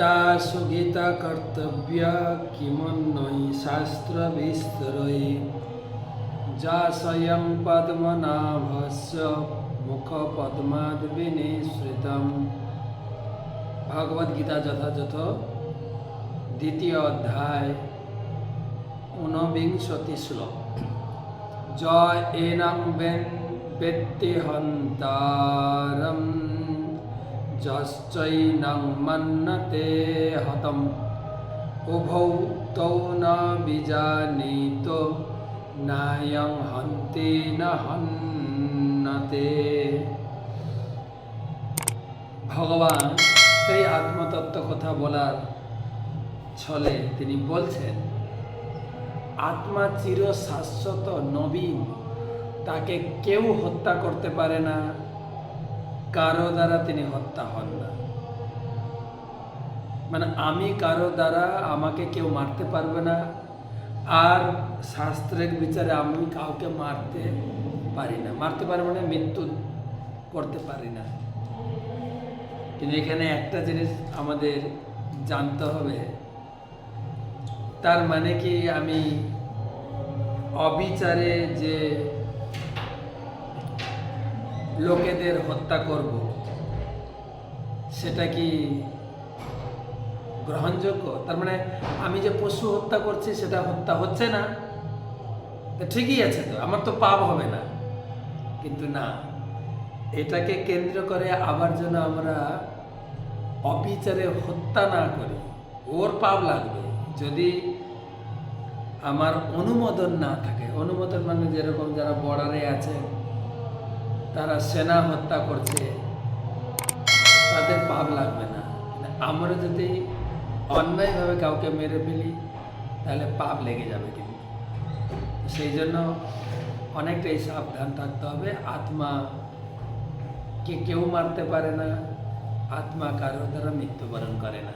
গীতা সুগীতা কর্তব্য কিমন্নই শাস্ত্র বিস্তরই যা স্বয়ং পদ্মনাভস্য মুখ পদ্মাদ বিনিসৃতম ভগবদ গীতা যথাযথ দ্বিতীয় অধ্যায় ঊনবিংশতি শ্লোক জয় এনং বেত্তি হন্তারম যশ্চৈনং মন্নতে হতম উভৌ তৌ ন বিজানীত নায়ং হন্তি হন্নতে ভগবান সেই আত্মতত্ত্ব কথা বলার ছলে তিনি বলছেন, আত্মা চির শাশ্বত নবীন, তাকে কেউ হত্যা করতে পারে না। কারও দ্বারা তিনি হত্যা হন না। মানে আমি কারও দ্বারা আমাকে কেউ মারতে পারবে না, আর শাস্ত্রের বিচারে আমি কাউকে মারতে পারি না। মারতে পারব না, মৃত্যু করতে পারি না। কিন্তু এখানে একটা জিনিস আমাদের জানতে হবে। তার মানে কি আমি অবিচারে যে লোকেদের হত্যা করব। সেটা কি গ্রহণযোগ্য? তার মানে আমি যে পশু হত্যা করছি, সেটা হত্যা হচ্ছে না? ঠিকই আছে তো, আমার তো পাপ হবে না। কিন্তু না, এটাকে কেন্দ্র করে আবার যেন আমরা অবিচারে হত্যা না করি, ওর পাপ লাগবে। যদি আমার অনুমোদন না থাকে, অনুমোদন মানে যেরকম যারা বর্ডারে আছে তারা সেনা হত্যা করছে, তাদের পাপ লাগবে না। আমরা যদি অন্যায়ভাবে কাউকে মেরে ফেলি, তাহলে পাপ লেগে যাবে কিন্তু। সেই জন্য অনেকটাই সাবধান থাকতে হবে। আত্মা কে কেউ মারতে পারে না, আত্মা কারোর দ্বারা মৃত্যুবরণ করে না।